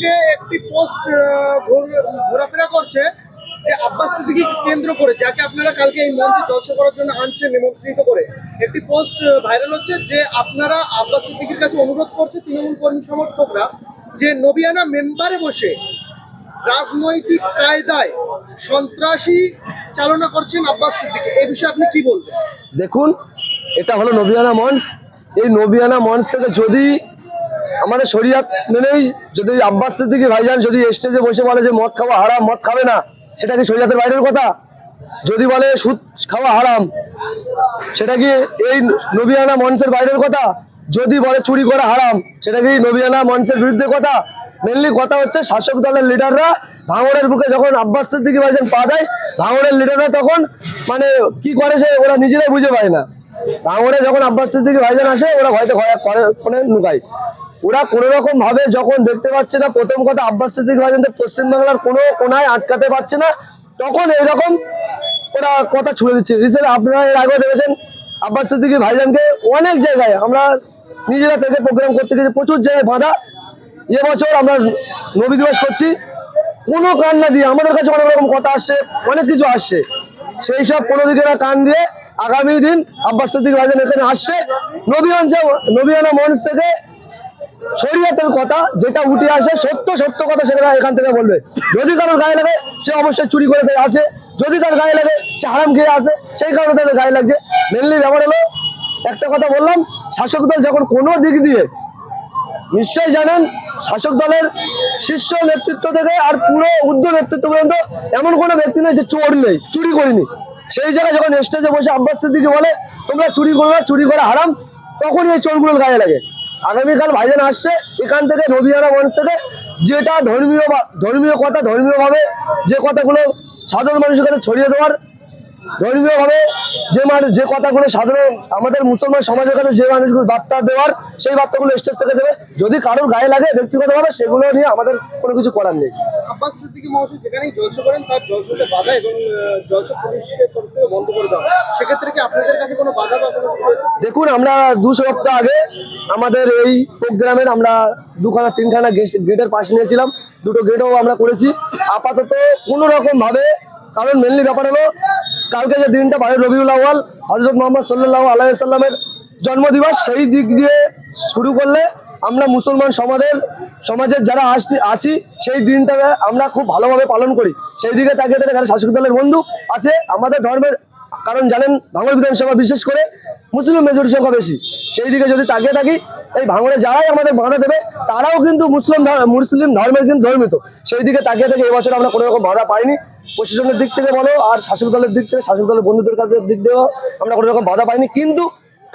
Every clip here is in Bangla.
ফেসবুকে একটি পোস্ট ঘোরাফেরা করছে, যে আব্বাস সিদ্দিকি কেন্দ্র করে, যাকে আপনারা কালকে এই মঞ্চে জলসা করার জন্য আনছেন, নিমন্ত্রিত করে, একটি পোস্ট ভাইরাল হচ্ছে যে আপনারা আব্বাস সিদ্দিকির কাছে অনুরোধ করছে তৃণমূল কর্মী সমর্থকরা যে নবিয়ানা মেম্বারে বসে রাজনৈতিক কায়দায় সন্ত্রাসী চালনা করছেন আব্বাস সিদ্দিকি। এই বিষয়ে আপনি কি বলবেন? দেখুন, এটা হলো নবিয়ানা মঞ্চ। এই নবিয়ানা মঞ্চ থেকে যদি আমাদের শরিয়াত মেনেই যদি আব্বাস সিদ্দিকি ভাইজান যদি স্টেজে বসে বলে যে মদ খাওয়া হারাম, মদ খাবে না, সেটা কি শরিয়াতের বাইরের কথা? যদি বলে সুদ খাওয়া হারাম, সেটা কি এই নবিয়ানা মঞ্চের বাইরের কথা? যদি বলে চুরি করা হারাম, সেটা কি নবিয়ানা মঞ্চের বিরুদ্ধে কথা? মেনলি কথা হচ্ছে শাসক দলের লিডাররা ভাঙড়ের বুকে যখন আব্বাস সিদ্দিকি ভাইজান পা দেয়, ভাঙড়ের লিডাররা তখন মানে কি করে সে, ওরা নিজেরাই বুঝে পায় না। ভাঙড়ে যখন আব্বাস সিদ্দিকি ভাইজান আসে, ওরা হয়তো ঘরে করে নুকায় ওরা কোনো রকম ভাবে যখন দেখতে পাচ্ছে না, প্রথম কথা আব্বাস সিদ্দিকি ভাইজানকে পশ্চিমবাংলার কোনো কোনায় আটকাতে পারছে না, তখন এইরকম ওরা কথা ছুড়ে দিচ্ছে। রিসেন্ট আপনারা এর আগেও দেখেছেন আব্বাস সিদ্দিকি ভাইজানকে অনেক জায়গায় আমরা নিজেরা থেকে প্রোগ্রাম করতে গেছি প্রচুর জায়গায় বাধা। এবছর আমরা নবী দিবস করছি, কোনো কান না দিয়ে আমাদের কাছে অনেক রকম কথা আসছে, অনেক কিছু আসছে। সেই সব কোনো দিকে না কান দিয়ে আগামী দিন আব্বাস সিদ্দিক ভাইজান এখানে আসছে। নবী নবীয়ানা মঞ্চ থেকে শরীয়তের কথা যেটা উঠে আসে, সত্য সত্য কথা সেটা এখান থেকে বলবে। যদি কারোর গায়ে লাগে, সে অবশ্যই চুরি করে আছে যদি তার গায়ে লাগে, সে হারাম খেয়ে আছে সেই কারণে তাদের গায়ে লাগছে। মেনলি ব্যাপার হলো, একটা কথা বললাম, শাসক দল যখন কোনো দিক দিয়ে, নিশ্চয়ই জানেন, শাসক দলের শীর্ষ নেতৃত্ব থেকে আর পুরো উদ্ধ নেতৃত্ব পর্যন্ত এমন কোনো ব্যক্তি নেই যে চোর নেই, চুরি করিনি। সেই জায়গায় যখন স্টেজে বসে আব্বাস দিকে বলে, তোমরা চুরি করো চুরি করা হারাম, তখনই এই চোরগুলোর গায়ে লাগে। আগামীকাল ভাইজান আসছে, এখান থেকে নদীয়ারা মঞ্চ থেকে যেটা ধর্মীয় ধর্মীয় কথা, ধর্মীয়ভাবে যে কথাগুলো সাধারণ মানুষের কাছে ছড়িয়ে দেওয়ার ধর্মীয়ভাবে যে মানুষ যে কথাগুলো সাধারণ আমাদের মুসলমান সমাজের কাছে যে মানুষগুলো বার্তা দেওয়ার সেই বার্তাগুলো স্টেজ থেকে দেবে। যদি কারোর গায়ে লাগে ব্যক্তিগতভাবে সেগুলো নিয়ে আমাদের কোনো কিছু করার নেই? দেখুন আমরা দু সপ্তাহ আগে আমাদের এই প্রোগ্রামের আমরা দুখানা তিনখানা গেটের পাশ নিয়েছিলাম। দুটো গেটও আমরা করেছি। আপাতত কোনো রকম ভাবে কারণ মেনলি ব্যাপার হলো কালকে যে দিনটা বাইরে রবিউল আওয়াল হজরত মোহাম্মদ সাল্লাহ আলাইসাল্লামের জন্মদিবস, সেই দিক দিয়ে শুরু করলে আমরা মুসলমান সমাজের সমাজের যারা আসছি, আছি, সেই দিনটাকে আমরা খুব ভালোভাবে পালন করি। সেই দিকে তাকিয়ে থেকে যারা শাসক দলের বন্ধু আছে, আমাদের ধর্মের, কারণ জানেন, ভাঙড় বিধানসভা বিশেষ করে মুসলিম মেজরিটি সংখ্যা বেশি। সেই দিকে যদি তাকিয়ে থাকি, এই ভাঙড়ে যারাই আমাদের বাধা দেবে, তারাও কিন্তু মুসলিম মুসলিম ধর্মের কিন্তু ধর্মিত। সেই দিকে তাকিয়ে থেকে এবছর আমরা কোনো রকম বাধা পাইনি। প্রশাসনের দিক থেকে বলো আর শাসক দলের দিক থেকে, শাসক দলের বন্ধুদের কাছে দিক দিয়েও আমরা কোনো রকম বাধা পাইনি। কিন্তু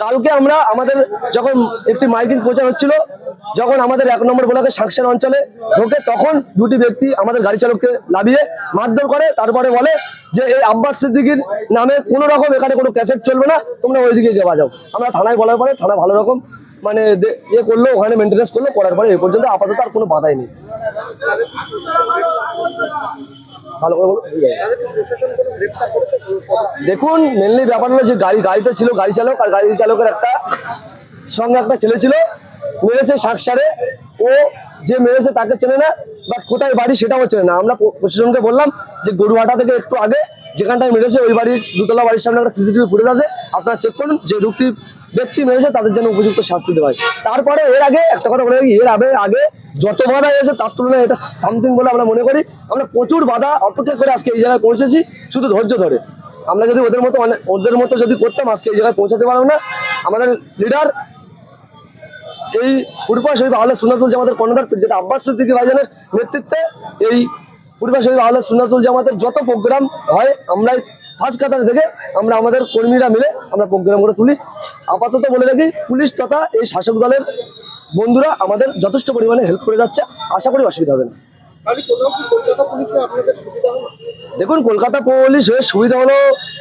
কালকে আমরা আমাদের যখন একটি মাইকিং প্রচার হচ্ছিল, যখন আমাদের এক নম্বর ব্লকের সাকসেন অঞ্চলে ঢোকে, তখন দুটি ব্যক্তি আমাদের গাড়ি চালককে লাভিয়ে মারধর করে, তারপরে বলে যে এই আব্বাস সিদ্দিকির নামে কোনো রকম এখানে কোনো ক্যাসেট চলবে না, তোমরা ওইদিকে গিয়ে বাজাও। আমরা থানায় বলার পরে থানা ভালো রকম মানে ইয়ে করল, ওখানে মেনটেন্যান্স করল, করার পরে এ পর্যন্ত আপাতত আর কোনো বাধাই নেই। ভালো করে দেখুন মেনলি ব্যাপার হলো যে গাড়ি, গাড়িতে ছিল গাড়ি চালক, আর গাড়ি চালকের একটা সঙ্গে একটা ছেলে ছিল, মেরেছে সাকসারে ও যে মেরেছে তাকে চেনে না, বা কোথায় বাড়ি সেটাও চেনে না। আমরা প্রশাসনকে বললাম যে গরুহাটা থেকে একটু আগে যেখানটায় মেরেছে, ওই বাড়ির দুতলা বাড়ির সামনে একটা সিসিটিভি ফুটেজ আছে। আপনারা চেক করুন, যে দুটি ব্যক্তি মেরেছে তাদের জন্য উপযুক্ত শাস্তি দেওয়া হয়। তারপরে এর আগে একটা কথা বলে এর আগে আগে যত বাধা হয়েছে তার তুলনায় এটা সামথিং বলে আমরা মনে করি আমরা প্রচুর বাধা অপেক্ষা করে আজকে এই জায়গায় পৌঁছেছি, শুধু ধৈর্য ধরে। আমরা যদি ওদের মতো ওদের মতো যদি করতাম, আজকে এই জায়গায় পৌঁছাতে পারব না। আমাদের লিডার এই পূর্বা শহীদ আহলে সুনাতুল জামাতের কর্ণধার যেটা আব্বাস সিদ্দিকী ভাইজানের নেতৃত্বে এই পূর্বা শহীদ আহলে সুনাতুল জামাতের যত প্রোগ্রাম হয় আমরা ফার্স্ট কাতার থেকে আমরা আমাদের কর্মীরা মিলে আমরা প্রোগ্রাম করে তুলি। আপাতত বলে রাখি, পুলিশ তথা এই শাসক দলের বন্ধুরা আমাদের যথেষ্ট পরিমাণে হেল্প করে যাচ্ছে। আশা করি অসুবিধা হবে না। দেখুন কলকাতা পুলিশ হয়ে সুবিধা হলো?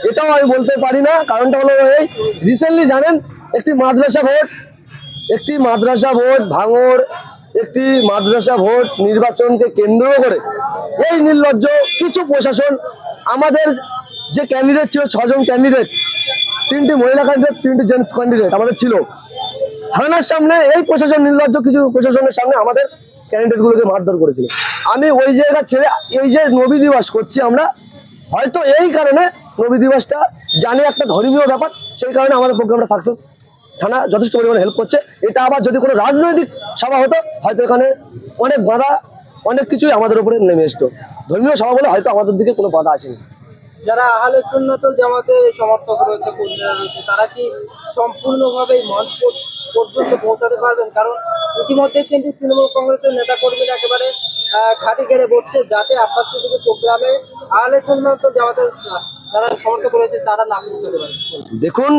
এটাও আমি বলতে পারি না, কারণটা হলো এই রিসেন্টলি জানেন, একটি মাদ্রাসা ভোট, একটি মাদ্রাসা ভোট ভাঙর, একটি মাদ্রাসা ভোট নির্বাচনকে কেন্দ্র করে, এই নির্লজ্জ কিছু প্রশাসন, আমাদের যে ক্যান্ডিডেট ছিল, ছজন ক্যান্ডিডেট তিনটি মহিলা ক্যান্ডিডেট তিনটি জেন্টস ক্যান্ডিডেট আমাদের ছিল। থানার সামনে এই প্রশাসন, নির্লজ্জ কিছু প্রশাসনের সামনে আমাদের ক্যান্ডিডেটগুলোকে মারধর করেছিল। আমি ওই জায়গা ছেড়ে এই যে নবী দিবস করছি আমরা, হয়তো এই কারণে নবী দিবসটা জানি একটা ধর্মীয় ব্যাপার, সেই কারণে আমাদের প্রোগ্রামটা সাকসেস থানা যথেষ্ট পরিমাণে হেল্প করছে। এটা আবার যদি কোনো রাজনৈতিক সভা হতো, হয়তো এখানে অনেক বাধা, অনেক কিছুই আমাদের উপরে নেমে আসতো ধর্মীয় সভা বলে হয়তো আমাদের দিকে কোনো বাধা আসেনি। যারা আহলে সমর্থক রয়েছে তারা কি সম্পূর্ণভাবে মঞ্চ পর্যন্ত পৌঁছাতে পারবেন। কারণ ইতিমধ্যে কিন্তু তৃণমূল কংগ্রেসের নেতা কর্মীরা একেবারে ঘাঁটি ঘেরে বসছে যাতে আব্বাস সিদ্দিকের প্রোগ্রামে আহলে সুন্নাতুল জামাতের যারা সমর্থক রয়েছে, তারা না পৌঁছাতে পারে। দেখুন,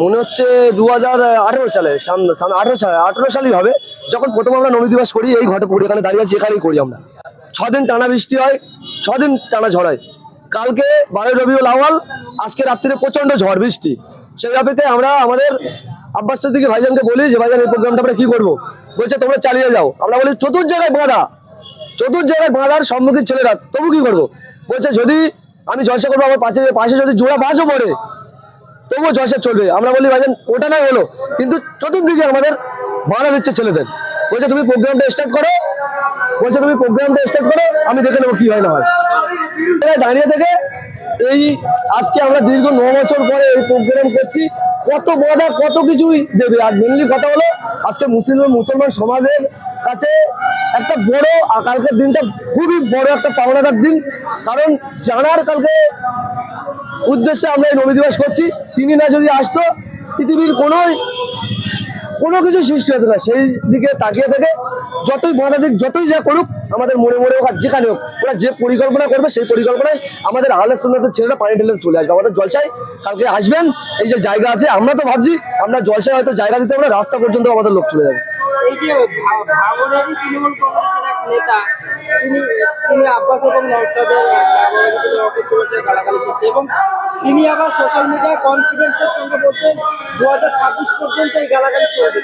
মনে হচ্ছে দু হাজার আঠেরো সালে আঠেরো সালে, আঠেরো সালই হবে। যখন প্রথম আমরা নবী দিবস করি, এই ঘটে পড়ি এখানে দাঁড়িয়ে আছি, এখানেই করি আমরা। ছদিন টানা বৃষ্টি হয়, ছদিন টানা ঝড় হয়। কালকে বারোই রবিউল আওয়াল আজকে রাত্রিরে প্রচণ্ড ঝড় বৃষ্টি। সেই অপেক্ষায় আমরা আমাদের আব্বাস সিদ্দিকি ভাইজানকে বলি যে, ভাইজান, এই প্রোগ্রামটা আমরা কি করব? বলছে, তোমরা চালিয়ে যাও। আমরা বলি, চতুর্থ জায়গায় বাঁধা। চতুর্থ জায়গায় বাঁধার সম্মুখীন ছেলেরা, তবু কি করব? বলছে, যদি আমি জলসা করব, আমার পাশে পাশে যদি জোড়া বাসও পড়ে, তবুও জলসা চলবে। আমরা বলি, ভাইজান, ওটা নাই হলো। কিন্তু চতুর্দিকে আমাদের বাধা দিচ্ছে ছেলেদের। বলছে, তুমি প্রোগ্রামটা স্টার্ট করো। বলছে, তুমি প্রোগ্রামটা স্টার্ট করো, আমি দেখে নেব কি হয় না হয়। দাঁড়িয়ে থেকে এই আজকে আমরা দীর্ঘ ন বছর পরে এই প্রোগ্রাম করছি। কত বাধা, কত কিছুই দেবে। আর মেনলি কথা হলো, আজকে মুসলিম মুসলমান সমাজের কাছে একটা বড় কালকের দিনটা খুবই বড় একটা পাওনাদার দিন। কারণ জানার কালকে উদ্দেশ্যে আমরা এই নবী দিবস করছি। তিনি না যদি আসতো, পৃথিবীর কোনো কোনো কিছু সৃষ্টি হতো না সেই দিকে তাকিয়ে থেকে যতই বাধা দিক, যতই যা করুক, আমাদের মনে মনে হোক আর যেখানে হোক, ওরা যে পরিকল্পনা করবে, সেই পরিকল্পনায় আমাদের আহলে সুন্দর ছেলেরা পানি ঢেলে চলে আসবে। আমাদের জলসায় কালকে আসবেন, এই যে জায়গা আছে, আমরা তো ভাবছি, আমরা জলসায় হয়তো জায়গা দিতে পারব রাস্তা পর্যন্ত আমাদের লোক চলে যাবে। এই যে তৃণমূল কংগ্রেসের এক নেতা, তিনি তিনি আব্বাস এবং গালাগালি করছে এবং তিনি আবার সোশ্যাল মিডিয়া কনফিডেন্সের সঙ্গে বলছেন দু হাজার ছাব্বিশ পর্যন্ত এই গালাগালি চলবে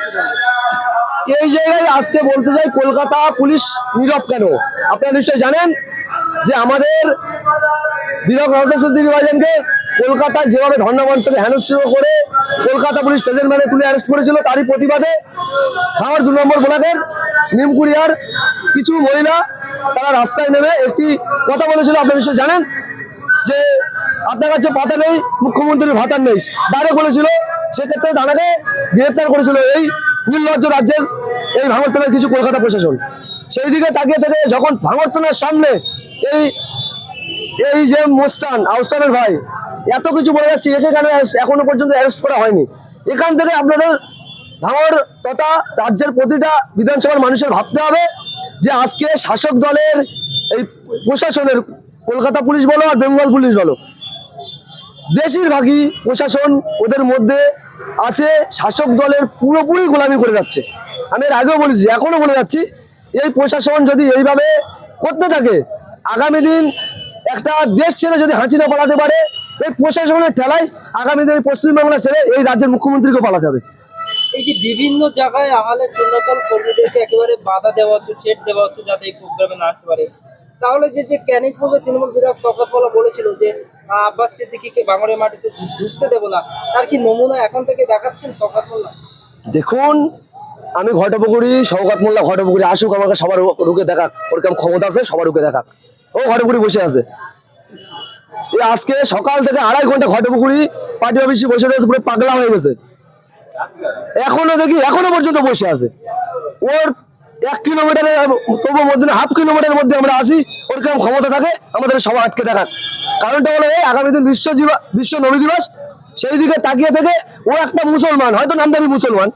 এই জায়গায় আজকে বলতে চাই, কলকাতা পুলিশ নীরব কেন? আপনারা নিশ্চয়ই জানেন যে আমাদের বিধায়ক ভাইজানকে কলকাতায় যেভাবে ধর্ণামঞ্চ থেকে করে কলকাতা পুলিশ প্রেজেন্ট ম্যানে তুলে অ্যারেস্ট করেছিল, তারই প্রতিবাদে আমার দু নম্বর ব্লকের নিমকুড়িয়ার কিছু মহিলা তারা রাস্তায় নেমে একটি কথা বলেছিল আপনারা নিশ্চয়ই জানেন, যে আপনার কাছে পাতা নেই, মুখ্যমন্ত্রীর ভাতার নেই। বাইরে বলেছিল, সেক্ষেত্রে তারাকে গ্রেপ্তার করেছিল এই নির্লজ্জ রাজ্যের এই ভাঙরতলার কিছু কলকাতা প্রশাসন। সেই দিকে তাকিয়ে থেকে যখন ভাঙরতলার সামনে এই এই যে মোস্তান, আউসানের ভাই, এত কিছু বলে যাচ্ছে, একে কেন এখনও পর্যন্ত অ্যারেস্ট করা হয়নি? এখান থেকে আপনাদের ভাঙর তথা রাজ্যের প্রতিটা বিধানসভার মানুষের ভাবতে হবে যে আজকে শাসক দলের এই প্রশাসনের কলকাতা পুলিশ বলো আর বেঙ্গল পুলিশ বলো। বেশিরভাগই প্রশাসন ওদের মধ্যে আছে, শাসক দলের পুরোপুরি গোলামি করে যাচ্ছে। আমি এর আগেও বলেছি, এখনও বলে যাচ্ছি, এই প্রশাসন যদি এইভাবে করতে থাকে, আগামী দিন একটা দেশ ছেড়ে যদি হাঁচি না পালাতে পারে, এই প্রশাসনের ঠেলায় আগামী দিন পশ্চিমবাংলা ছেড়ে এই রাজ্যের মুখ্যমন্ত্রীকে পালাতে হবে। এই যে বিভিন্ন জায়গায় আহলে সুন্নতল কর্মীদেরকে একেবারে বাধা দেওয়া হচ্ছে ছেট দেওয়া হচ্ছে যাতে এই প্রোগ্রামে না আসতে পারে। তাহলে যে যে ক্যানিং পূর্বে তৃণমূল বিধায়ক শওকত মোল্লা বলেছিল যে আব্বাস সিদ্দিকিকে বাঙড়ের মাটিতে ঢুকতে দেবো না, তার কি নমুনা এখন থেকে দেখাচ্ছেন শওকত মোল্লা দেখুন, আমি ঘটপুকুরি সৌগত মোল্লা ঘটপুকুরি আসুক আমাকে সবার রু- রুকে দেখাক, ওর কেমন ক্ষমতা আছে, সবার রুকে দেখাক। ও ঘটপুকুরি বসে আছে। এই আজকে সকাল থেকে আড়াই ঘণ্টা ঘটপুকুরি পার্টি অফিসে বসে রয়েছে, পুরো পাগলা হয়ে গেছে। এখনও দেখি, এখনও পর্যন্ত বসে আছে। ওর এক কিলোমিটারের তবু মধ্যে হাফ কিলোমিটারের মধ্যে আমরা আসি ওর কেমন ক্ষমতা থাকে, আমাদের সবাই আটকে দেখাক কারণটা হলো এই, আগামী দিন বিশ্ব বিশ্ব নবী দিবস, সেই দিকে তাকিয়ে থেকে ও একটা মুসলমান, হয়তো নামদারি মুসলমান,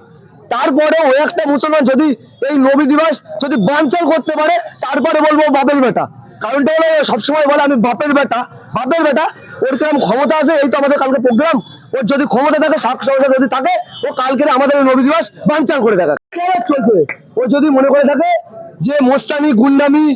তারপরে ও একটা মুসলমান যদি এই নবী দিবস যদি বাঞ্চাল করতে পারে, তারপরে বলব বাপের বেটা। কারণটা হলো সবসময় বলে, আমি বাপের বেটা বাপের বেটা, ওর কিরম ক্ষমতা আছে, এই তো আমাদের কালকে প্রোগ্রাম ওর যদি ক্ষমতা থাকে সাক সংসার যদি থাকে, ও কালকে আমাদের নবী দিবস বাঞ্চাল করে দেখা চলছে। ও যদি মনে করে থাকে যে মোস্তানি গুন্ডামি,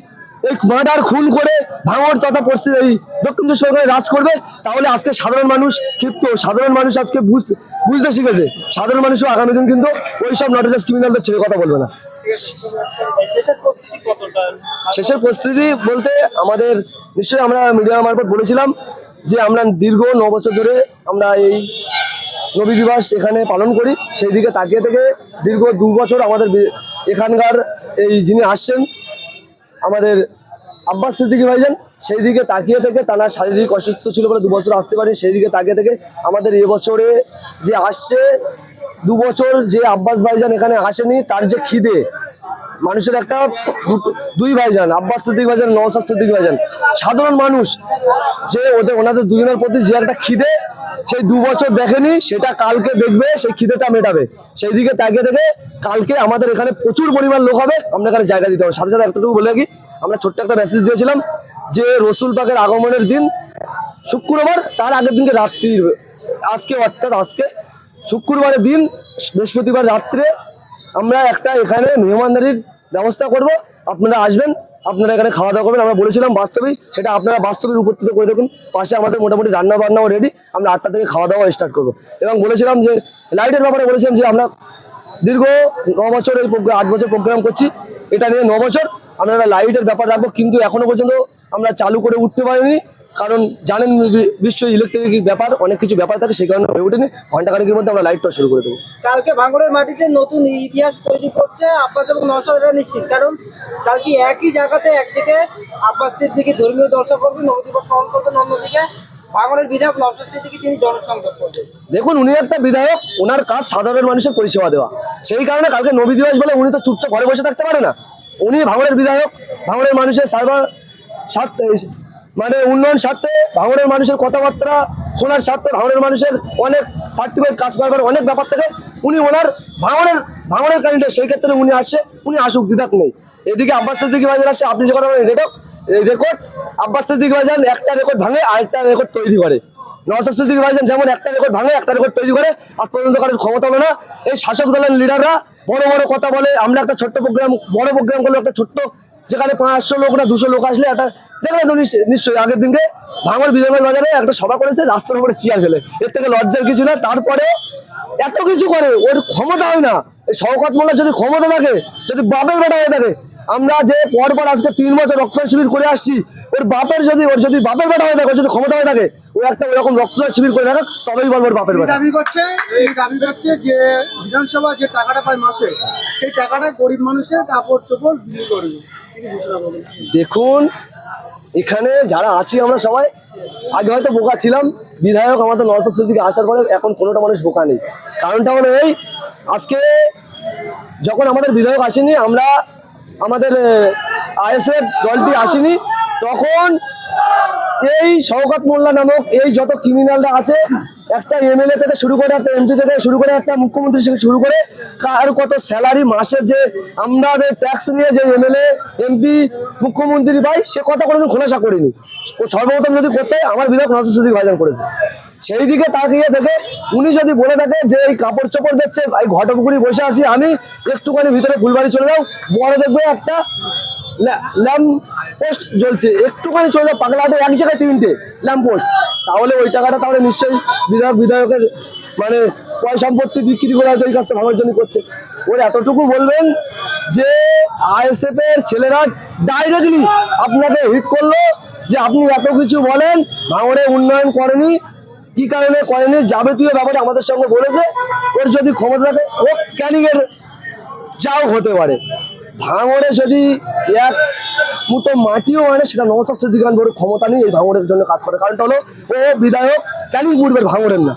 এই মার্ডার খুন করে ভাঙর তথা পশ্চিম এই দক্ষিণ চব্বিশ পরগনায় রাজ করবে, তাহলে আজকে সাধারণ মানুষ ক্ষিপ্ত। সাধারণ মানুষ আজকে বুঝতে বুঝতে শিখেছে। সাধারণ মানুষও আগামী দিন কিন্তু ওইসব নটেজাস ক্রিমিনালদের ছেড়ে কথা বলবে না। শেষের প্রস্তুতি বলতে আমাদের, নিশ্চয়ই আমরা মিডিয়া মারফত বলেছিলাম যে আমরা দীর্ঘ ন বছর ধরে আমরা এই নবী দিবস এখানে পালন করি, সেই দিকে তাকিয়ে থেকে দীর্ঘ দু বছর আমাদের এখানকার এই যিনি আসছেন, আমাদের আব্বাস সিদ্দিকি ভাইজান, সেই দিকে তাকিয়ে থেকে তারা শারীরিক অসুস্থ ছিল বলে দু বছর আসতে পারেন, সেই দিকে তাকিয়ে থেকে আমাদের এবছরে যে আসছে, দু বছর যে আব্বাস ভাইজান এখানে আসেনি, তার যে খিদে, মানুষের একটা দুই ভাইজান, আব্বাস সিদ্দিক ভাইজান নওসাদ সিদ্দিক ভাইজান সাধারণ মানুষ যে ওদের ওনাদের দুজনের প্রতি যে একটা খিদে, সেই দু বছর দেখেনি, সেটা কালকে দেখবে, সেই খিদেটা মেটাবে। সেই দিকে তাকিয়ে থেকে কালকে আমাদের এখানে প্রচুর পরিমাণ লোক হবে, আমরা এখানে জায়গা দিতে হবে সাথে সাথে একটুকু বলে রাখি, আমরা ছোট্ট একটা মেসেজ দিয়েছিলাম যে রসুল পাকের আগমনের দিন, শুক্রবার, তার আগের দিনকে রাত্রির, আজকে অর্থাৎ আজকে, শুক্রবারের দিন, বৃহস্পতিবার রাত্রে আমরা একটা এখানে মেহমানদারির ব্যবস্থা করব। আপনারা আসবেন আপনারা এখানে খাওয়া দাওয়া করবেন। আমরা বলেছিলাম বাস্তবে সেটা আপনারা বাস্তবে উপস্থিত করে দেখুন। পাশে আমাদের মোটামুটি রান্না বান্নাও রেডি আমরা আটটা থেকে খাওয়া দাওয়া স্টার্ট করব। এবং বলেছিলাম যে লাইটের ব্যাপারে বলেছিলাম যে, আমরা দীর্ঘ ন বছর এই আট বছর প্রোগ্রাম করছি। এটা নিয়ে ন বছর আমরা লাইটের ব্যাপার রাখব। কিন্তু এখনও পর্যন্ত আমরা চালু করে উঠতে পারিনি। কারণ জানেন বিশ্ব ইলেকট্রিক ব্যাপার অনেক কিছু ব্যাপার থাকে সেই কারণে হয়ে ওঠেনি। ঘণ্টা খানেকের মধ্যে আমরা লাইটটা শুরু করে দেবো। কালকে ভাঙড়ের মাটিতে নতুন ইতিহাস তৈরি করছে আব্বাস এবং নওশাদ এটা নিশ্চিত। কারণ কালকে একই জায়গাতে একদিকে আব্বাস সিদ্দিকি ধর্মীয় জলসা করবেন নবদিবস পালন করবেন অন্যদিকে বিধায়ক তিনি জনসংযোগ দেখুন উনি একটা বিধায়ক ওনার কাজ সাধারণ মানুষের পরিষেবা দেওয়া। সেই কারণে কালকে নবী দিবস বলে উনি তো চুপচাপ ঘরে বসে থাকতে পারে না। উনি ভাঙড়ের বিধায়ক ভাঙড়ের মানুষের সার্ভার মানে উন্নয়ন স্বার্থে ভাঙড়ের মানুষের কথাবার্তা শোনার স্বার্থে ভাঙড়ের মানুষের অনেক সার্টিফিকেট কাজ করবার অনেক ব্যাপার থেকে। উনি ওনার ভাঙড়ের ভাঙড়ের ক্যান্ডিডেট সেই ক্ষেত্রে উনি আসছে, উনি আসুক দিদাক নেই। এদিকে আব্বাস সিদ্দিকি বাজার আসছে, আপনি যে কথা বলেন, রেকর্ড রেকর্ড, আব্বাস সিদ্দিকি বাজার একটা রেকর্ড ভাঙে আরেকটা রেকর্ড তৈরি করে। নওসাদ সিদ্দিকী যেমন একটা রেকর্ড ভাঙে, একটা রেকর্ড তৈরি করে, আজ পর্যন্ত কারোর ক্ষমতা হলো না। এই শাসক দলের লিডাররা বড় বড় কথা বলে, আমরা একটা ছোট্ট প্রোগ্রাম বড় প্রোগ্রাম করল একটা ছোট্ট যেখানে পাঁচশো লোক না দুশো লোক আসলে একটা দেখলে তো নিশ্চয়ই- আগের দিনকে ভাঙর বিধানসভা বাজারে একটা সভা করেছে, রাস্তার উপরে চেয়ার ফেলে। এর থেকে লজ্জার কিছু না, তারপরে এত কিছু করে, ওর ক্ষমতা হয় না। এই শওকত মোল্লা যদি ক্ষমতা থাকে, যদি বাপের বেটা হয়ে থাকে, আমরা যে পর পর আজকে তিন বছর রক্তদান শিবির করে আসছি, ওর বাপের যদি ওর যদি বাপের বেটা হয়ে থাকে যদি ক্ষমতা হয়ে থাকে, ও একটা ওরকম রক্তদান শিবির করে থাকে তবেই বলব ওর বাপের বেটা। দাবি করছে, এই দাবি করছে যে বিধানসভা যে টাকাটা পায় মাসে, সেই টাকাটা গরিব মানুষের কাপড় চোপড় বিক্রি করবে। দেখুন, এখানে যারা আছি আমরা সবাই, আগে হয়তো বোকা ছিলাম, বিধায়ক আমাদের নরসাদ দিকে আসার পরে এখন কোনোটা মানুষ বোকা নেই। কারণটা হলো এই, আজকে যখন আমাদের বিধায়ক আসেনি, আমরা আমাদের আইএসএফ দলটি আসেনি, তখন এই শওকত মোল্লা নামক এই যত ক্রিমিনালরা আছে একটা এমএলএ থেকে শুরু করে, একটা এমপি থেকে শুরু করে, একটা মুখ্যমন্ত্রী থেকে শুরু করে, কার কত স্যালারি মাসের যে আমাদের ট্যাক্স নিয়ে যে এমএলএ এমপি মুখ্যমন্ত্রী পাই সে কথা কোনোদিন খোলাসা করিনি। সর্বপ্রথম যদি করতে আমার বিধায়ক নজর সুদিক ভাইজান করেছে। সেই দিকে তাকিয়ে থেকে উনি যদি বলে থাকে যে এই কাপড় চোপড় দেখছে, এই ঘটপুকুরি বসে আছি, আমি একটুখানি ভিতরে ফুলবাড়ি চলে যাও, বড় দেখবে একটা ল্যাম্প পোস্ট জ্বলছে। একটুখানি চলে পাগলাটে এক জায়গায় তিনটে ল্যাম্প পোস্ট তাহলে ওই টাকাটা তাহলে নিশ্চয়ই বিধায়ক, বিধায়কের মানে পয় সম্পত্তি বিক্রি করে হয়তো এই কাজটা ভাঙার জন্য করছে। ওর এতটুকু বলবেন যে আইএসএফ এর ছেলেরা ডাইরেক্টলি আপনাকে হিট করল যে আপনি এত কিছু বলেন, ভাঙড়ে উন্নয়ন করেনি, কি কারণে করেনি, যাবতীয় ব্যাপারে আমাদের সঙ্গে বলেছে। ওর যদি ক্ষমতা থাকে, ও ক্যানিং এর যাও হতে পারে। ভাঙরে যদি এক মুটো মাটিও মানে সেটা নমস্কার সিদ্দিকান বড় ক্ষমতা নেই, এই ভাঙড়ের জন্য কাজ করে। কারণটা হলো, ও বিধায়ক, কেন পূর্বের ভাঙড়ের না?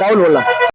রাহুল মোল্লা